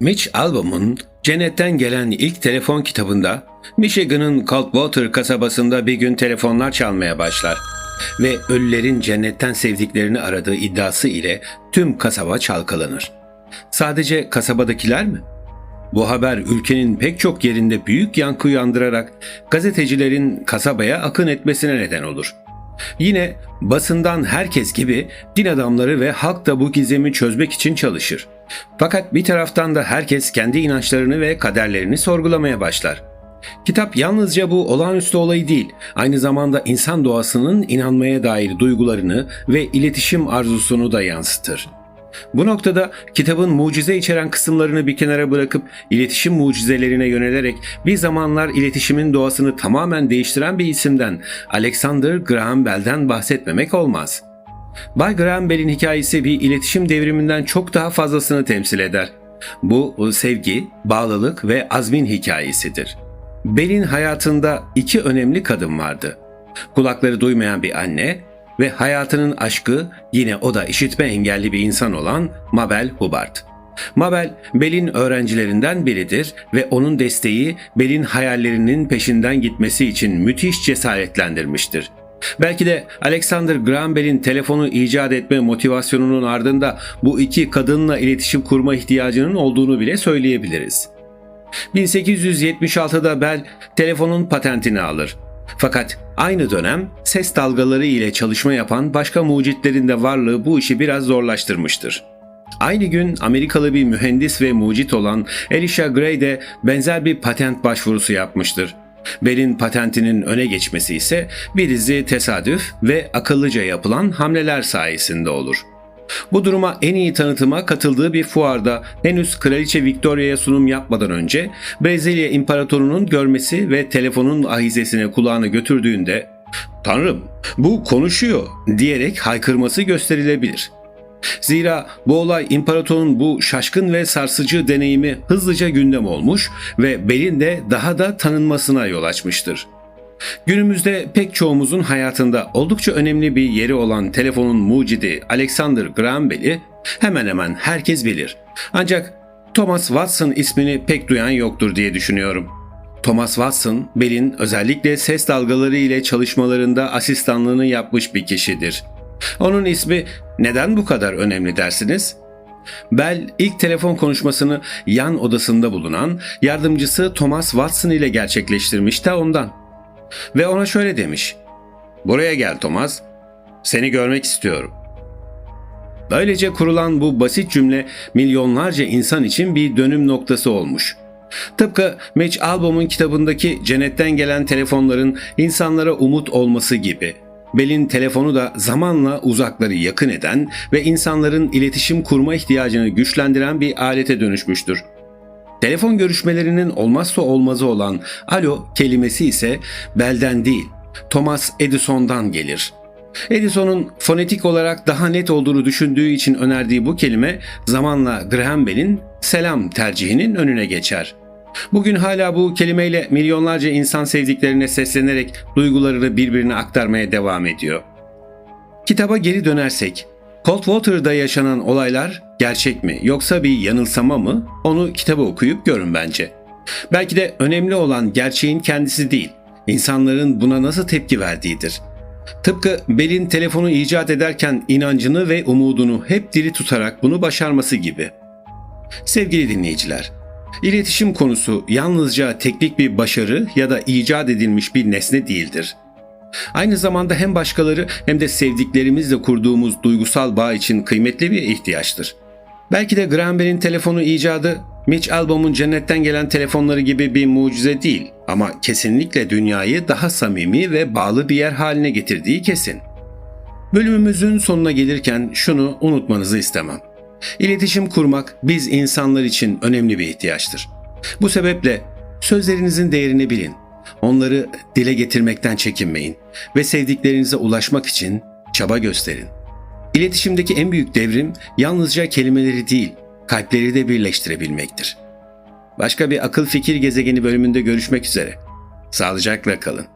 Mitch Albom'un Cennetten Gelen ilk telefon kitabında Michigan'ın Coldwater kasabasında bir gün telefonlar çalmaya başlar ve ölülerin cennetten sevdiklerini aradığı iddiası ile tüm kasaba çalkalanır. Sadece kasabadakiler mi? Bu haber ülkenin pek çok yerinde büyük yankı uyandırarak gazetecilerin kasabaya akın etmesine neden olur. Yine basından herkes gibi din adamları ve halk da bu gizemi çözmek için çalışır. Fakat bir taraftan da herkes kendi inançlarını ve kaderlerini sorgulamaya başlar. Kitap yalnızca bu olağanüstü olayı değil, aynı zamanda insan doğasının inanmaya dair duygularını ve iletişim arzusunu da yansıtır. Bu noktada kitabın mucize içeren kısımlarını bir kenara bırakıp iletişim mucizelerine yönelerek bir zamanlar iletişimin doğasını tamamen değiştiren bir isimden Alexander Graham Bell'den bahsetmemek olmaz. Bay Graham Bell'in hikayesi bir iletişim devriminden çok daha fazlasını temsil eder. Bu sevgi, bağlılık ve azmin hikayesidir. Bell'in hayatında iki önemli kadın vardı. Kulakları duymayan bir anne ve hayatının aşkı yine o da işitme engelli bir insan olan Mabel Hubbard. Mabel, Bell'in öğrencilerinden biridir ve onun desteği Bell'in hayallerinin peşinden gitmesi için müthiş cesaretlendirmiştir. Belki de Alexander Graham Bell'in telefonu icat etme motivasyonunun ardında bu iki kadınla iletişim kurma ihtiyacının olduğunu bile söyleyebiliriz. 1876'da Bell telefonun patentini alır. Fakat aynı dönem ses dalgaları ile çalışma yapan başka mucitlerin de varlığı bu işi biraz zorlaştırmıştır. Aynı gün Amerikalı bir mühendis ve mucit olan Elisha Gray de benzer bir patent başvurusu yapmıştır. Bell'in patentinin öne geçmesi ise bir tesadüf ve akıllıca yapılan hamleler sayesinde olur. Bu duruma en iyi tanıtıma katıldığı bir fuarda henüz Kraliçe Victoria'ya sunum yapmadan önce Brezilya İmparatorunun görmesi ve telefonun ahizesine kulağını götürdüğünde ''Tanrım bu konuşuyor'' diyerek haykırması gösterilebilir. Zira bu olay imparatorun bu şaşkın ve sarsıcı deneyimi hızlıca gündem olmuş ve Bell'in de daha da tanınmasına yol açmıştır. Günümüzde pek çoğumuzun hayatında oldukça önemli bir yeri olan telefonun mucidi Alexander Graham Bell'i hemen hemen herkes bilir. Ancak Thomas Watson ismini pek duyan yoktur diye düşünüyorum. Thomas Watson, Bell'in özellikle ses dalgaları ile çalışmalarında asistanlığını yapmış bir kişidir. Onun ismi neden bu kadar önemli dersiniz? Bell ilk telefon konuşmasını yan odasında bulunan yardımcısı Thomas Watson ile gerçekleştirmiş de ondan. Ve ona şöyle demiş. Buraya gel Thomas. Seni görmek istiyorum. Böylece kurulan bu basit cümle milyonlarca insan için bir dönüm noktası olmuş. Tıpkı Mitch Albom'un kitabındaki cennetten gelen telefonların insanlara umut olması gibi. Bell'in telefonu da zamanla uzakları yakın eden ve insanların iletişim kurma ihtiyacını güçlendiren bir alete dönüşmüştür. Telefon görüşmelerinin olmazsa olmazı olan alo kelimesi ise Bell'den değil, Thomas Edison'dan gelir. Edison'un fonetik olarak daha net olduğunu düşündüğü için önerdiği bu kelime zamanla Graham Bell'in selam tercihinin önüne geçer. Bugün hala bu kelimeyle milyonlarca insan sevdiklerine seslenerek duygularını birbirine aktarmaya devam ediyor. Kitaba geri dönersek, Coldwater'da yaşanan olaylar gerçek mi yoksa bir yanılsama mı? Onu kitabı okuyup görün bence. Belki de önemli olan gerçeğin kendisi değil, insanların buna nasıl tepki verdiğidir. Tıpkı Bell'in telefonu icat ederken inancını ve umudunu hep diri tutarak bunu başarması gibi. Sevgili dinleyiciler, iletişim konusu yalnızca teknik bir başarı ya da icat edilmiş bir nesne değildir. Aynı zamanda hem başkaları hem de sevdiklerimizle kurduğumuz duygusal bağ için kıymetli bir ihtiyaçtır. Belki de Graham Bell'in telefonu icadı Mitch Albom'un cennetten gelen telefonları gibi bir mucize değil ama kesinlikle dünyayı daha samimi ve bağlı bir yer haline getirdiği kesin. Bölümümüzün sonuna gelirken şunu unutmanızı istemem. İletişim kurmak biz insanlar için önemli bir ihtiyaçtır. Bu sebeple sözlerinizin değerini bilin. Onları dile getirmekten çekinmeyin ve sevdiklerinize ulaşmak için çaba gösterin. İletişimdeki en büyük devrim yalnızca kelimeleri değil, kalpleri de birleştirebilmektir. Başka bir akıl fikir gezegeni bölümünde görüşmek üzere. Sağlıcakla kalın.